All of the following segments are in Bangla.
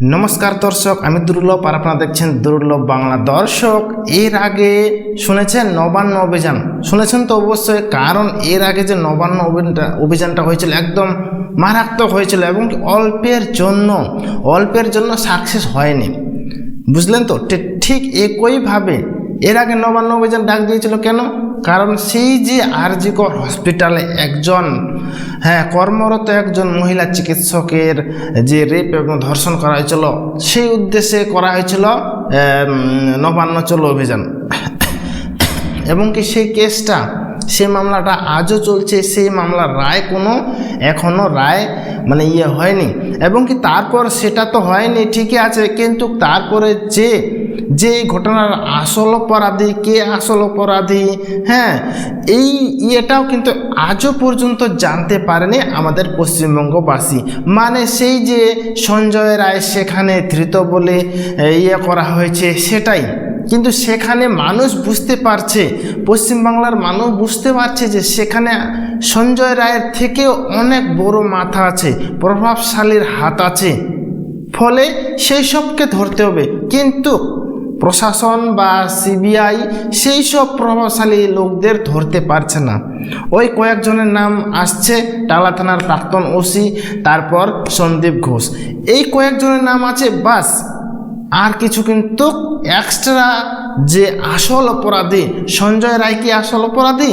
নমস্কার দর্শক, আমি দুর্লভ আর আপনারা দেখছেন দুর্লভ বাংলা দর্শক। এর আগে শুনেছেন নবান্ন অভিযান? শুনেছেন তো অবশ্যই, কারণ এর আগে যে নবান্ন অভিযানটা অভিযানটা হয়েছিল একদম মারাত্মক হয়েছিল এবং অল্পের জন্য অল্পের জন্য সাকসেস হয়নি। বুঝলেন তো ঠিক একইভাবে এর আগে নবান্ন অভিযান ডাক দিয়েছিল কেন? কারণ সেই যে আরজিকর হসপিটালে একজন হ্যাঁ কর্মরত একজন মহিলা চিকিৎসকের যে রেপ এবং ধর্ষণ করা হয়েছিল, সেই উদ্দেশ্যে করা হয়েছিল নবান্ন চলো অভিযান। এবং কি সেই কেসটা, সেই মামলাটা আজও চলছে, সেই মামলার রায় কোনো এখনও রায় মানে ইয়ে হয়নি। এবং কি তারপর সেটা তো হয়নি, ঠিকই আছে, কিন্তু তারপরে যে যে এই ঘটনার আসল অপরাধী, কে আসল অপরাধী হ্যাঁ এই ইয়েটাও কিন্তু আজও পর্যন্ত জানতে পারেনি আমাদের পশ্চিমবঙ্গবাসী। মানে সেই যে সঞ্জয় রায় সেখানে ধৃত বলে ইয়ে করা হয়েছে সেটাই। কিন্তু সেখানে মানুষ বুঝতে পারছে, পশ্চিমবাংলার মানুষ বুঝতে পারছে যে সেখানে সঞ্জয় রায়ের থেকেও অনেক বড় মাথা আছে, প্রভাবশালীর হাত আছে। ফলে সেই সবকে ধরতে হবে। কিন্তু প্রশাসন বা সিবিআই সেই সব প্রভাবশালী লোকদের ধরতে পারছে না। ওই কয়েকজনের নাম আসছে টালা থানার প্রাক্তন ওসি, তারপর সন্দীপ ঘোষ। এই কয়েকজনের নাম আছে, বাস। আর কিছু কিন্তু এক্সট্রা যে আসল অপরাধী, সঞ্জয় রায় কি আসল অপরাধী?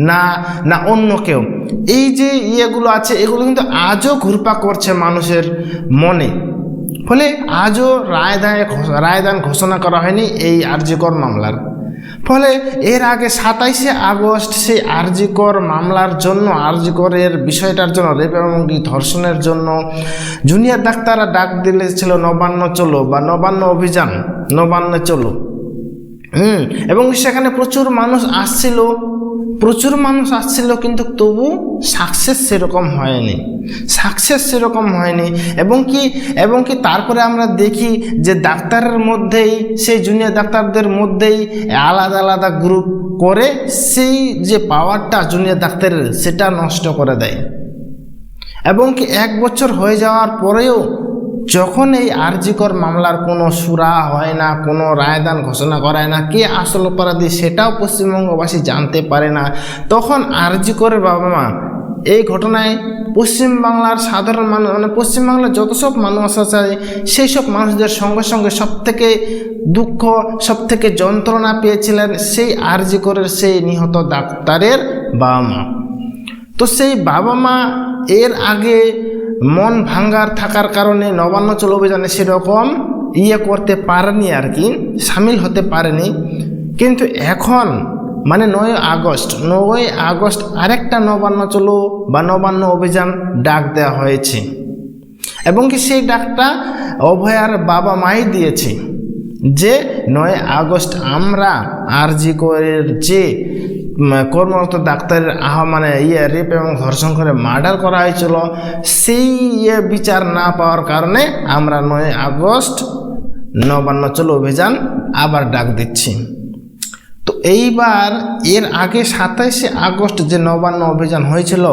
না না, অন্য কেউ। এই যে ইয়েগুলো আছে, এগুলো কিন্তু আজও ঘুরপা করছে মানুষের মনে। ফলে আজও রায়দায় রায়দান ঘোষণা করা হয়নি এই আর্যকর মামলার। ফলে এর আগে সাতাইশে আগস্ট সেই আরজিকর মামলার জন্য, আরজিকরের বিষয়টার জন্য, রেপ এবং ধর্ষণের জন্য জুনিয়র ডাক্তাররা ডাক দিলেছিল, নবান্ন চলো বা নবান্ন অভিযান, নবান্ন চলো। হুম, এবং সেখানে প্রচুর মানুষ আসছিল। প্রচুর মানুষ আসছিল কিন্তু তবু সাকসেস সেরকম হয়নি। সাকসেস সেরকম হয়নি। এবং কি এবং কি তারপরে আমরা দেখি যে ডাক্তারের মধ্যেই, সেই জুনিয়র ডাক্তারদের মধ্যেই আলাদা আলাদা গ্রুপ করে সেই যে পাওয়ারটা জুনিয়র ডাক্তারের, সেটা নষ্ট করে দেয়। এবং কি এক বছর হয়ে যাওয়ার পরেও যখন এই আরজিকর মামলার কোনো সুরা হয় না, কোনো রায়দান ঘোষণা করায় না, কে আসল অপরাধী সেটাও পশ্চিমবঙ্গবাসী জানতে পারে না, তখন আরজিকরের বাবা মা এই ঘটনায় পশ্চিমবাংলার সাধারণ মানুষ মানে পশ্চিমবাংলার যত সব মানুষ আছে, সেই সব মানুষদের সঙ্গে সঙ্গে সব থেকে দুঃখ সব থেকে যন্ত্রণা পেয়েছিলেন সেই আরজিকরের সেই নিহত ডাক্তারের বাবা মা। তো সেই বাবা মা এর আগে মন ভাঙ্গার থাকার কারণে নবান্ন চল অভিযানে সেরকম ইয়ে করতে পারেনি আর কি, সামিল হতে পারেনি। কিন্তু এখন মানে নয় আগস্ট নয় আগস্ট আরেকটা নবান্ন চলো বা নবান্ন অভিযান ডাক দেওয়া হয়েছে। এবং কি সেই ডাকটা অভয়ার বাবা মাই দিয়েছে যে, নয় আগস্ট আমরা আরজি করের যে কর্মরত ডাক্তারের আহ মানে ইয়ে রেপ এবং ধর্ষণ করে মার্ডার করা হয়েছিল। সেই ইয়ে বিচার না পাওয়ার কারণে আমরা নয় আগস্ট নবান্ন চলো অভিযান আবার ডাক দিচ্ছি। তো এইবার এর আগে সাতাইশে আগস্ট যে নবান্ন অভিযান হয়েছিল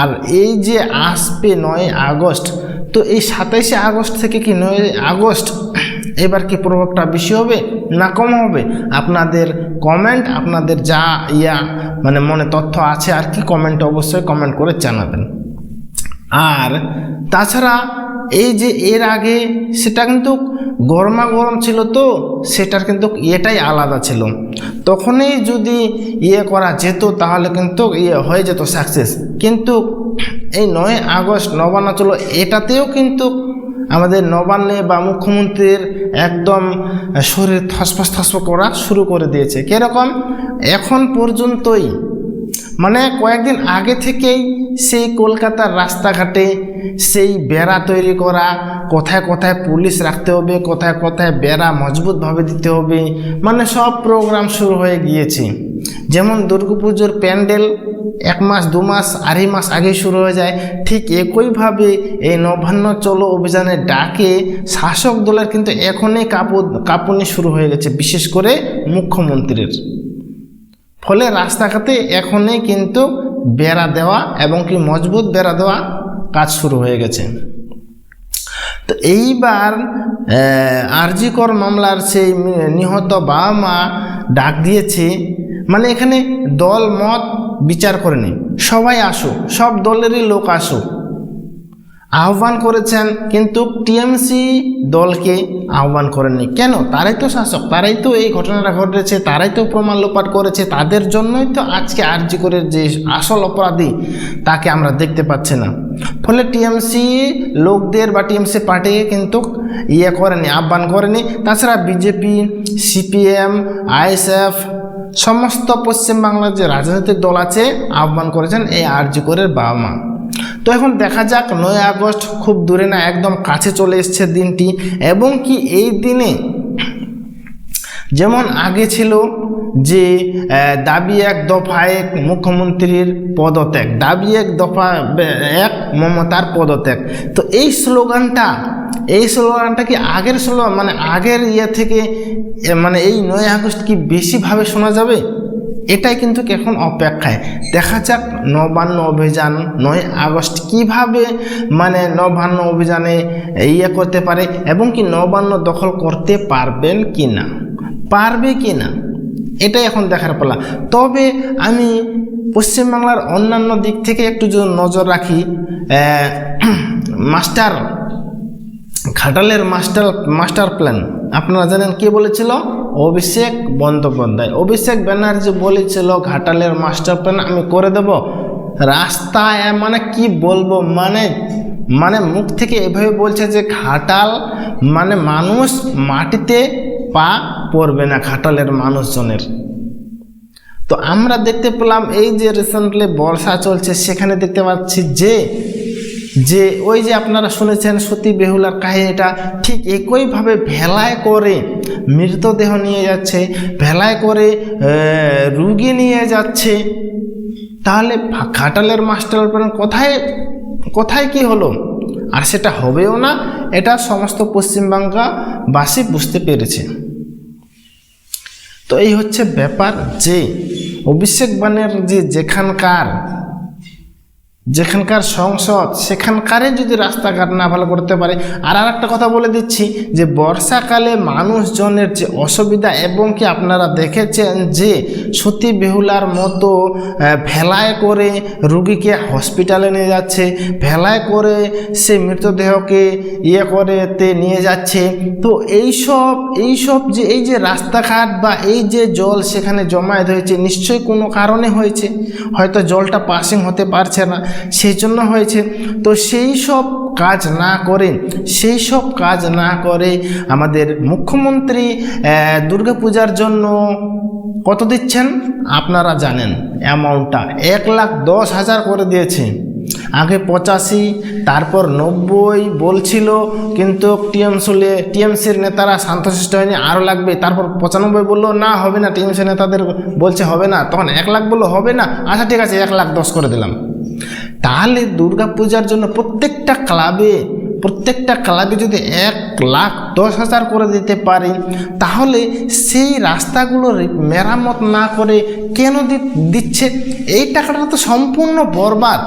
আর এই যে আসবে নয় আগস্ট, তো এই সাতাইশে আগস্ট থেকে কি নয় আগস্ট এবার কি প্রভাবটা বেশি হবে না কম হবে? আপনাদের কমেন্ট আপনাদের যা ইয়া মানে মনে তথ্য আছে আর কি কমেন্ট অবশ্যই কমেন্ট করে জানাবেন। আর তাছাড়া এই যে এর আগে সেটা কিন্তু গরমা গরম ছিল তো, সেটার কিন্তু ইয়েটাই আলাদা ছিল। তখনই যদি ইয়ে করা যেত, তাহলে কিন্তু ইয়ে হয়ে যেত সাকসেস কিন্তু এই নয় আগস্ট, নবান্ন চলো এটাতেও কিন্তু আমাদের নবান্নে বা মুখ্যমন্ত্রীর একদম শরীর থসফস থসফস করা শুরু করে দিয়েছে। কীরকম? এখন পর্যন্তই। মানে কয়েকদিন আগে থেকেই সেই কলকাতার রাস্তাঘাটে সেই বেড়া তৈরি করা, কোথায় কোথায় পুলিশ রাখতে হবে, কোথায় কোথায় বেড়া মজবুতভাবে দিতে হবে মানে সব প্রোগ্রাম শুরু হয়ে গিয়েছে। যেমন দুর্গাপুজোর প্যান্ডেল এক মাস, দু মাস, আড়াই মাস আগে শুরু হয়ে যায়। ঠিক একইভাবে এই নবান্ন চলো অভিযানের ডাকে শাসক দলের কিন্তু এখনই কাপু কাঁপুনি শুরু হয়ে গেছে, বিশেষ করে মুখ্যমন্ত্রীর। ফলে রাস্তাঘাটে এখনই কিন্তু বেড়া দেওয়া এবং কি মজবুত বেড়া দেওয়া কাজ শুরু হয়ে গেছে। তো এইবার আরজিকর মামলার সেই নিহত বাবা মা ডাক দিয়েছে। মানে এখানে দল, মত বিচার করেনি সবাই আসুক, সব দলেরই লোক আসুক। আহ্বান করেছেন, কিন্তু টিএমসি দলকে আহ্বান করেননি। কেন? তারাই তো শাসক, তারাই তো এই ঘটনাটা ঘটেছে, তারাই তো প্রমাণ লোপাট করেছে। তাদের জন্যই তো আজকে আরজি করে যে আসল অপরাধী, তাকে আমরা দেখতে পাচ্ছি না। ফলে টিএমসি লোকদের বা টিএমসি পার্টিকে কিন্তু ইয়ে করেনি, আহ্বান করেনি। তাছাড়া বিজেপি, সিপিএম, আইএসএফ সমস্ত পশ্চিমবাংলার যে রাজনৈতিক দল আছে, আহ্বান করেছেন এই আরজি করের বাবা মা। তো এখন দেখা যাক, নয় আগস্ট খুব দূরে না, একদম কাছে চলে এসছে দিনটি, এবং কি এই দিনে যেমন আগে ছিল যে দাবি এক দফা এক মুখ্যমন্ত্রীর পদত্যাগ, দাবি এক দফা এক মমতার পদত্যাগ। তো এই স্লোগানটা এই স্লোগানটা কি আগের স্লোগান মানে আগের ইয়ে থেকে মানে এই নয় আগস্ট কি বেশিভাবে শোনা যাবে? এটাই কিন্তু এখন অপেক্ষায়। দেখা যাক নবান্ন অভিযান নয় আগস্ট কীভাবে মানে নবান্ন অভিযানে ইয়ে করতে পারে এবং কি নবান্ন দখল করতে পারবেন কি না পারবে কি না? এটাই এখন দেখার পালা। তবে আমি পশ্চিমবাংলার অন্যান্য দিক থেকে একটু যদি নজর রাখি মাস্টার, ঘাটালের মাস্টার মাস্টার প্ল্যান। আপনারা জানেন কে বলেছিল? অভিষেক বন্দ্যোপাধ্যায়। অভিষেক ব্যানার্জি বলেছিল, ঘাটালের মাস্টার প্ল্যান আমি করে দেব। রাস্তায় মানে কি বলব? মানে মানে মুখ থেকে এভাবে বলছে যে, ঘাটাল মানে মানুষ মাটিতে পা পড়বে না ঘাটালের মানুষজনের। তো আমরা দেখতে পেলাম এই যে রিসেন্টলি বর্ষা চলছে, সেখানে দেখতে পাচ্ছি যে যে ওই যে আপনারা শুনেছেন সতী বেহুলার কাহিনীটা, ঠিক একইভাবে ভেলায় করে মৃতদেহ নিয়ে যাচ্ছে, ভেলায় করে রুগী নিয়ে যাচ্ছে। তাহলে ঘাটালের মাস্টার প্ল্যান কোথায় কোথায় কি হলো? আর সেটা হবেও না, এটা সমস্ত পশ্চিমবাংলাবাসী বুঝতে পেরেছে। তো এই হচ্ছে ব্যাপার যে অভিষেক যে যেখানকার যেখানকার সংসদ সেখানকারে যদি রাস্তাঘাট না ভালো করতে পারে। আর আর একটা কথা বলে দিচ্ছি যে, বর্ষাকালে মানুষজনের যে অসুবিধা এবং কি আপনারা দেখেছেন যে, সতী বেহুলার মতো ভেলায় করে রুগীকে হসপিটালে নিয়ে যাচ্ছে, ভেলায় করে সে মৃতদেহকে ইয়ে করে তে নিয়ে যাচ্ছে। তো এইসব এইসব যে, এই যে রাস্তাঘাট বা এই যে জল সেখানে জমায়েত হয়েছে, নিশ্চয়ই কোনো কারণে হয়েছে। হয়তো জলটা পাসিং হতে পারছে না। সেই জন্য হয়েছে। তো সেই সব কাজ না করে, সেই সব কাজ না করে আমাদের মুখ্যমন্ত্রী দুর্গাপূজার জন্য কত দিচ্ছেন? আপনারা জানেন, অ্যামাউন্টটা এক লাখ দশ হাজার করে দিয়েছে। আগে পঁচাশি, তারপর নব্বই বলছিল, কিন্তু টিএমসি টিএমসির নেতারা শান্তশিষ্ট হয়নি আরও লাগবে, তারপর পঁচানব্বই বলল, না, হবে না। টিএমসি নেতাদের বলছে, হবে না। তখন এক লাখ বলল, হবে না। আচ্ছা ঠিক আছে, এক লাখ দশ করে দিলাম। তাহলে দুর্গা পূজার জন্য প্রত্যেকটা ক্লাবে প্রত্যেকটা ক্লাবে যদি এক লাখ দশ হাজার করে দিতে পারে, তাহলে সেই রাস্তাগুলো মেরামত না করে কেন দিচ্ছে? এই টাকাটা তো সম্পূর্ণ বরবাদ।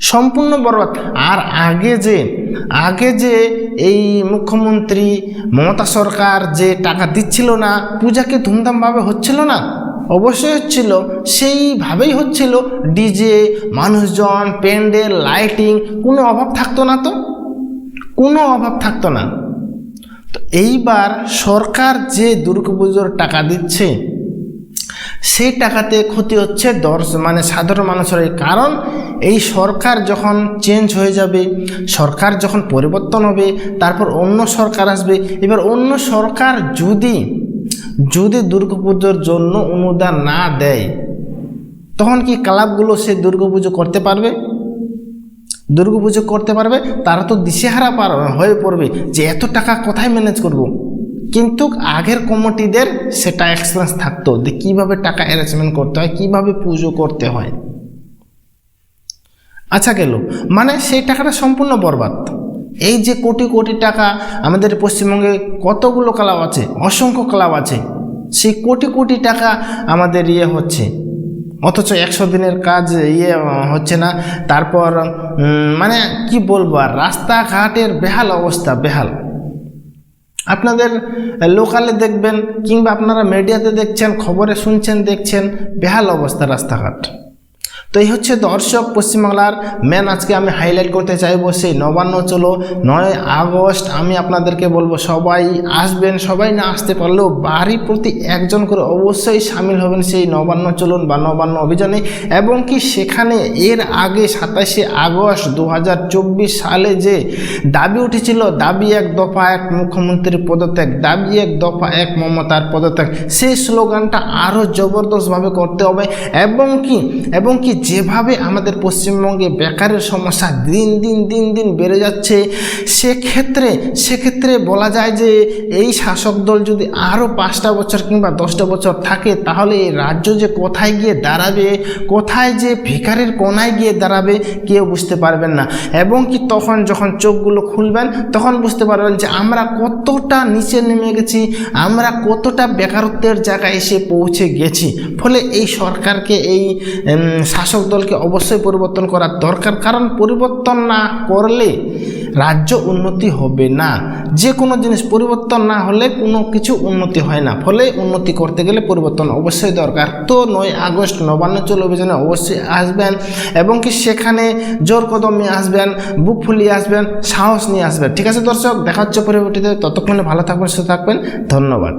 সম্পূর্ণ বরবাদ। আর আগে যে আগে যে এই মুখ্যমন্ত্রী, মমতা সরকার যে টাকা দিচ্ছিল না, পূজাকে ধুমধামভাবে হচ্ছিল না? অবশ্যই হচ্ছিল, সেইভাবেই হচ্ছিল ডিজে মানুষজন, প্যান্ডেল, লাইটিং, কোনো অভাব থাকতো না তো? কোনো অভাব থাকতো না। তো এইবার সরকার যে দুর্গাপুজোর টাকা দিচ্ছে, সেই টাকাতে ক্ষতি হচ্ছে দর্শ মানে সাধারণ মানুষের কারণ এই সরকার যখন চেঞ্জ হয়ে যাবে, সরকার যখন পরিবর্তন হবে, তারপর অন্য সরকার আসবে, এবার অন্য সরকার যদি যদি দুর্গাপুজোর জন্য অনুদান না দেয়, তখন কি ক্লাবগুলো সে দুর্গাপুজো করতে পারবে? দুর্গাপুজো করতে পারবে? তারা তো দিশেহারা পার হয়ে পড়বে যে এত টাকা কোথায় ম্যানেজ করব। কিন্তু আগের কমিটিদের সেটা এক্সপিরিয়েন্স থাকতো যে কীভাবে টাকা অ্যারেঞ্জমেন্ট করতে হয়, কীভাবে পুজো করতে হয়। আচ্ছা গেল। মানে সেই টাকাটা সম্পূর্ণ বরবাদ। এই যে কোটি কোটি টাকা আমাদের পশ্চিমবঙ্গে কতগুলো ক্লাব আছে, অসংখ্য ক্লাব আছে, সেই কোটি কোটি টাকা আমাদের ইয়ে হচ্ছে। অথচ একশো দিনের কাজ ইয়ে হচ্ছে না, তারপর মানে কি বলব আর, রাস্তাঘাটের বেহাল অবস্থা, বেহাল। আপনাদের লোকালে দেখবেন কিংবা আপনারা মিডিয়াতে দেখছেন, খবরে শুনছেন, দেখছেন, বেহাল অবস্থা রাস্তাঘাট। তো এই হচ্ছে দর্শক পশ্চিমবাংলার মেন আজকে আমি হাইলাইট করতে চাইব সেই নবান্ন চলো। নয় আগস্ট আমি আপনাদেরকে বলব, সবাই আসবেন, সবাই না আসতে পারলেও বাড়ি প্রতি একজন করে অবশ্যই সামিল হবেন সেই নবান্ন চলুন বা নবান্ন অভিযানে। এবং কি সেখানে এর আগে সাতাশে আগস্ট দু হাজার চব্বিশ সালে যে দাবি উঠেছিল, দাবি এক দফা এক মুখ্যমন্ত্রীর পদত্যাগ, দাবি এক দফা এক মমতার পদত্যাগ, সেই স্লোগানটা আরও জবরদস্তভাবে করতে হবে। এবং কি এবং কি যেভাবে আমাদের পশ্চিমবঙ্গে বেকারের সমস্যা দিন দিন দিন দিন বেড়ে যাচ্ছে সেক্ষেত্রে সেক্ষেত্রে বলা যায় যে এই শাসক দল যদি আরও পাঁচটা বছর কিংবা দশটা বছর থাকে তাহলে এই রাজ্য যে কোথায় গিয়ে দাঁড়াবে কোথায় যে ভিকারের কোনায় গিয়ে দাঁড়াবে কেউ বুঝতে পারবেন না। এবং কি তখন যখন চোখগুলো খুলবেন তখন বুঝতে পারবেন যে আমরা কতটা নিচে নেমে গেছি আমরা কতটা বেকারত্বের জায়গায় এসে পৌঁছে গেছি। ফলে এই সরকারকে এই উম, শাসক দলকে অবশ্যই পরিবর্তন করার দরকার, কারণ পরিবর্তন না করলে রাজ্য উন্নতি হবে না। যে কোনো জিনিস পরিবর্তন না হলে কোনো কিছু উন্নতি হয় না। ফলে উন্নতি করতে গেলে পরিবর্তন অবশ্যই দরকার। তো নয় আগস্ট নবান্ন চল অভিযানে অবশ্যই আসবেন এবং কি সেখানে জোর কদমে আসবেন, বুক ফুলিয়ে আসবেন, সাহস নিয়ে আসবেন। ঠিক আছে দর্শক, দেখা হচ্ছে পরবর্তীতে। ততক্ষণে ভালো থাকবেন, সুস্থ থাকবেন। ধন্যবাদ।